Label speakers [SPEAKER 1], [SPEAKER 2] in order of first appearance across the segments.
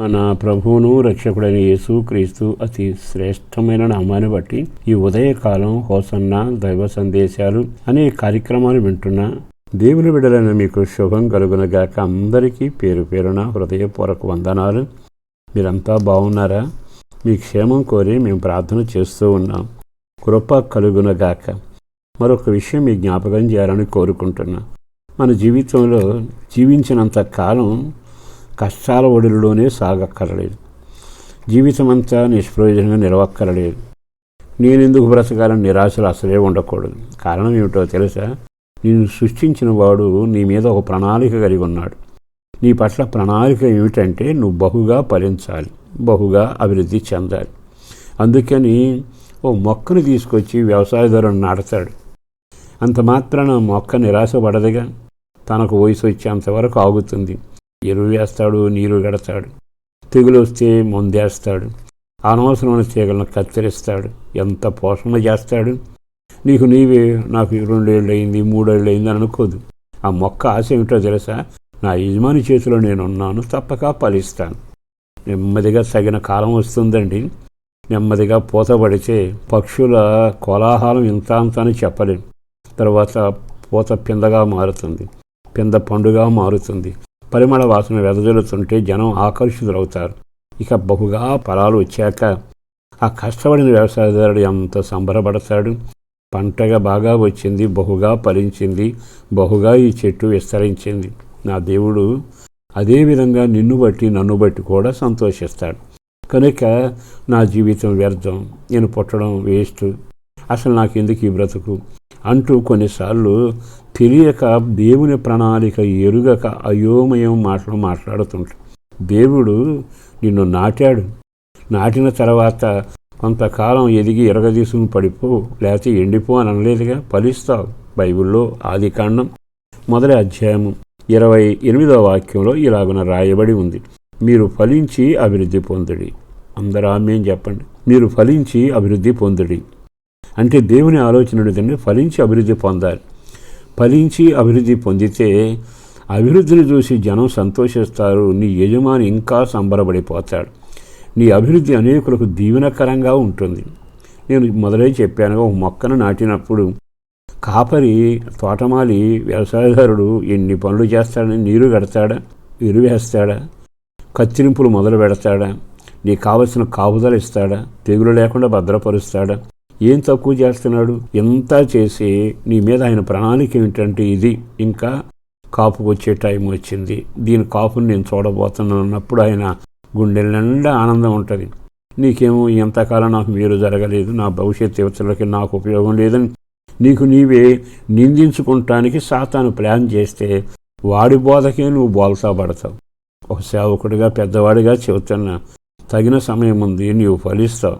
[SPEAKER 1] మన ప్రభువును రక్షకుడైన యేసు క్రీస్తు అతి శ్రేష్టమైన నామాన్ని బట్టి ఈ ఉదయకాలం హోసన్న దైవ సందేశాలు అనే కార్యక్రమాలు వింటున్న దేవుని బిడ్డలైన మీకు శుభం కలుగునగాక అందరికీ పేరు పేరున హృదయపూర్వక వందనాలు. మీరంతా బాగున్నారా? మీ క్షేమం కోరి మేము ప్రార్థన చేస్తూ ఉన్నాం. కృప కలుగునగాక మరొక విషయం మీ జ్ఞాపకం చేయాలని కోరుకుంటున్నా. మన జీవితంలో జీవించినంత కాలం కష్టాల ఒడిలోనే సాగక్కరలేదు. జీవితమంతా నిష్ప్రయోజనంగా నిలవక్కరలేదు. నేనెందుకు బ్రతకాలని నిరాశలు అసలే ఉండకూడదు. కారణం ఏమిటో తెలుసా? నేను సృష్టించిన వాడు నీ మీద ఒక ప్రణాళిక కలిగి ఉన్నాడు. నీ పట్ల ప్రణాళిక ఏమిటంటే నువ్వు బహుగా ఫలించాలి బహుగా అభివృద్ధి చెందాలి. అందుకని ఓ మొక్కను తీసుకొచ్చి వ్యవసాయదారుని నాటుతాడు. అంత మాత్రాన మొక్క నిరాశపడదుగా. తనకు వయసు వచ్చేంతవరకు ఆగుతుంది. ఎరువు వేస్తాడు నీరు గడతాడు తెగులు వస్తే మందేస్తాడు. అనవసరమైన తీగలను కత్తిరిస్తాడు. ఎంత పోషణ చేస్తాడు? నీకు నీవే నాకు రెండేళ్ళు అయింది మూడేళ్ళు అయింది అని అనుకోదు. ఆ మొక్క ఆశ ఏమిటో తెలుసా? నా యజమాని చేతిలో నేను ఉన్నాను తప్పక ఫలిస్తాను. నెమ్మదిగా తగిన కాలం వస్తుందండి. నెమ్మదిగా పూత పడితే పక్షుల కోలాహలం ఇంత అంత అని చెప్పలేను తర్వాత పూత పిందగా మారుతుంది. పింద పండుగ మారుతుంది. పరిమళ వాసన వెదజల్లుతుంటే జనం ఆకర్షితులవుతారు. ఇక బహుగా ఫలాలు వచ్చాక ఆ కష్టపడిన వ్యవసాయదారుడు ఎంత సంబరపడతాడు? పంటగా బాగా వచ్చింది బహుగా ఫలించింది బహుగా ఈ చెట్టు విస్తరించింది. నా దేవుడు అదేవిధంగా నిన్ను బట్టి నన్ను బట్టి కూడా సంతోషిస్తాడు. కనుక నా జీవితం వ్యర్థం. నేను పుట్టడం వేస్ట్. అసలు నాకు ఎందుకు ఈ బ్రతుకు? అంటూ కొన్నిసార్లు తెలియక దేవుని ప్రణాళిక ఎరుగక అయోమయం మాటలు మాట్లాడుతుంటాడు దేవుడు నిన్ను నాటాడు. నాటిన తర్వాత కొంతకాలం ఎదిగి ఎరగదీసుకుని పడిపో లేకపోతే ఎండిపో అని అనలేదుగా. ఫలిస్తావు. బైబిల్లో ఆది కాండం మొదటి అధ్యాయము ఇరవై ఎనిమిదవ వాక్యంలో ఇలాగున రాయబడి ఉంది. మీరు ఫలించి అభివృద్ధి పొందుడి. అందరూ ఆమెం చెప్పండి. మీరు ఫలించి అభివృద్ధి పొందుడి. అంటే దేవుని ఆలోచన ఏంటంటే ఫలించి అభివృద్ధి పొందాలి. ఫలించి అభివృద్ధి పొందితే అభివృద్ధిని చూసి జనం సంతోషిస్తారు. నీ యజమాని ఇంకా సంబరపడిపోతాడు. నీ అభివృద్ధి అనేకులకు దీవెనకరంగా ఉంటుంది. నేను మొదలై చెప్పాను ఒక మొక్కను నాటినప్పుడు కాపరి తోటమాలి వ్యవసాయదారుడు ఎన్ని పనులు చేస్తాడని నీరు కడతాడా? ఎరువేస్తాడా కత్తిరింపులు మొదలు పెడతాడా? నీకు కావలసిన కాపుదలు ఇస్తాడా? తెగులు లేకుండా భద్రపరుస్తాడా? ఏం తక్కువ చేస్తున్నాడు? ఎంత చేసి నీ మీద ఆయన ప్రణాళిక ఏమిటంటే ఇది. ఇంకా కాపుకు వచ్చే టైం వచ్చింది. దీని కాపుని నేను చూడబోతున్నాను అన్నప్పుడు ఆయన గుండెల నిండా ఆనందం ఉంటుంది. నీకేమో ఎంతకాలం నాకు మీరు జరగలేదు. నా భవిష్యత్ యువతలకి నాకు ఉపయోగం లేదని నీకు నీవే నిందించుకుంటానికి సాతాను ప్లాన్ చేస్తే వాడి బోధకే నువ్వు బోల్తా పడతావు. ఒక సేవకుడిగా పెద్దవాడిగా చెబుతున్నా తగిన సమయం ఉంది. నీవు ఫలిస్తావు.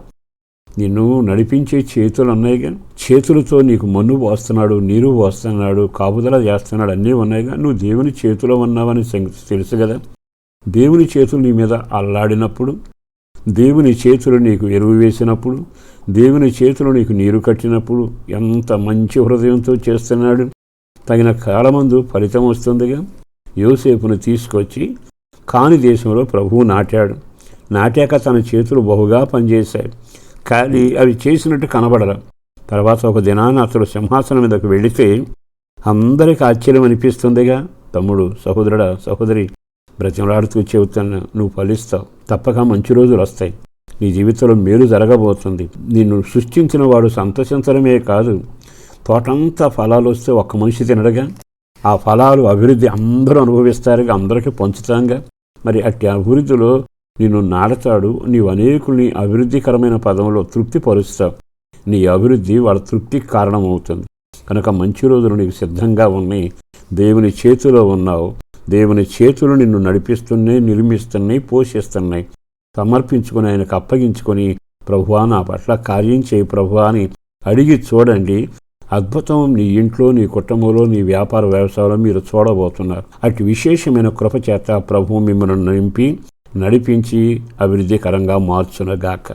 [SPEAKER 1] నిన్ను నడిపించే చేతులు ఉన్నాయిగా చేతులతో నీకు మన్ను పోస్తున్నాడు నీరు పోస్తున్నాడు కాపుదల చేస్తున్నాడు అన్నీ ఉన్నాయిగా నువ్వు దేవుని చేతిలో ఉన్నావని సంగతి తెలుసు కదా. దేవుని చేతులు నీ మీద అల్లాడినప్పుడు దేవుని చేతులు నీకు ఎరువు వేసినప్పుడు దేవుని చేతులు నీకు నీరు కట్టినప్పుడు ఎంత మంచి హృదయంతో చేస్తున్నాడు. తగిన కాలమందు ఫలితం వస్తుందిగా. యోసేపును తీసుకొచ్చి కాని దేశంలో ప్రభువు నాటాడు. నాటాక తన చేతులు బహుగా పనిచేశాయి. కానీ అవి చేసినట్టు కనబడరు. తర్వాత ఒక దినాన అతడు సింహాసనం మీదకు వెళితే అందరికి ఆశ్చర్యం అనిపిస్తుందిగా. తమ్ముడు సహోదరుడ సహోదరి బ్రతిమలాడుతూ చెబుతాను నువ్వు ఫలిస్తావు. తప్పక మంచి రోజులు వస్తాయి. నీ జీవితంలో మేలు జరగబోతుంది. నిన్ను సృష్టించిన వాడు సంతోషించడమే కాదు తోటంతా ఫలాలు వస్తే ఒక్క మనిషి తినడగా. ఆ ఫలాలు అభివృద్ధి అందరూ అనుభవిస్తారుగా అందరికీ పంచుతాంగా. మరి అట్టి అభివృద్ధిలో నిన్ను నాడతాడు నీవు అనేకుల్ని అభివృద్ధికరమైన పదంలో తృప్తిపరుస్తావు. నీ అభివృద్ధి వాళ్ళ తృప్తికి కారణమవుతుంది. కనుక మంచి రోజులు నీకు సిద్ధంగా ఉన్నాయి. దేవుని చేతిలో ఉన్నావు. దేవుని చేతులు నిన్ను నడిపిస్తున్నాయి నిర్మిస్తున్నాయి పోషిస్తున్నాయి. సమర్పించుకుని ఆయనకు అప్పగించుకొని ప్రభువా నా పట్ల కార్యం చేయి ప్రభువా అని అడిగి చూడండి. అద్భుతం నీ ఇంట్లో నీ కుటుంబంలో నీ వ్యాపార వ్యవసాయంలో మీరు చూడబోతున్నారు. అటు విశేషమైన కృప చేత ప్రభు మిమ్మల్ని నింపి నడిపించి అభివృద్ధికరంగా మార్చునగాక.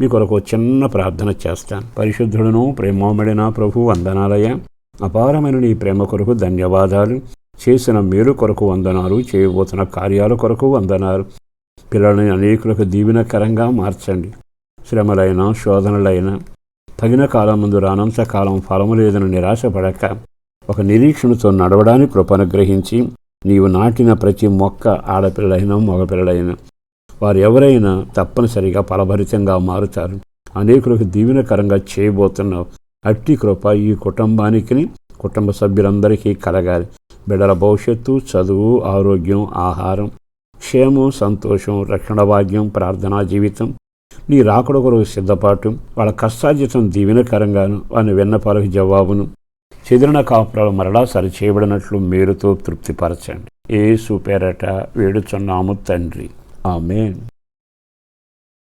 [SPEAKER 1] మీ కొరకు చిన్న ప్రార్థన చేస్తాను. పరిశుద్ధుడును ప్రేమోమడిన ప్రభు వందనాలయ. అపారమైన నీ ప్రేమ కొరకు ధన్యవాదాలు. చేసిన మేలు కొరకు వందనాలు. చేయబోతున్న కార్యాల కొరకు వందనాలు. పిల్లలని అనేకులకు దీవెనకరంగా మార్చండి. శ్రమలైన శోధనలైన తగిన కాలం ముందు రానంత కాలం ఫలము లేదని నిరాశపడక ఒక నిరీక్షణతో నడవడానికి కృపనుగ్రహించి నీవు నాటిన ప్రతి మొక్క ఆడపిల్లలైన మగపిల్లలైన వారు ఎవరైనా తప్పనిసరిగా ఫలభరితంగా మారుతారు. అనేకులకు దీవెనకరంగా చేయబోతున్నావు. అట్టి కృప ఈ కుటుంబానికి కుటుంబ సభ్యులందరికీ కలగాలి. బిడ్డల భవిష్యత్తు చదువు ఆరోగ్యం ఆహారం క్షేమం సంతోషం రక్షణ భాగ్యం ప్రార్థనా జీవితం నీ రాకడొకరు సిద్ధపాటు వాళ్ళ కష్టార్జితం దీవెనకరంగాను వాని విన్నపాలకు జవాబును చెదిరిన కాపురాలు మరలా సరిచేయబడినట్లు మీరుతో తృప్తిపరచండి. ఏ పేరట వేడుచున్నాము తండ్రి. ఆమె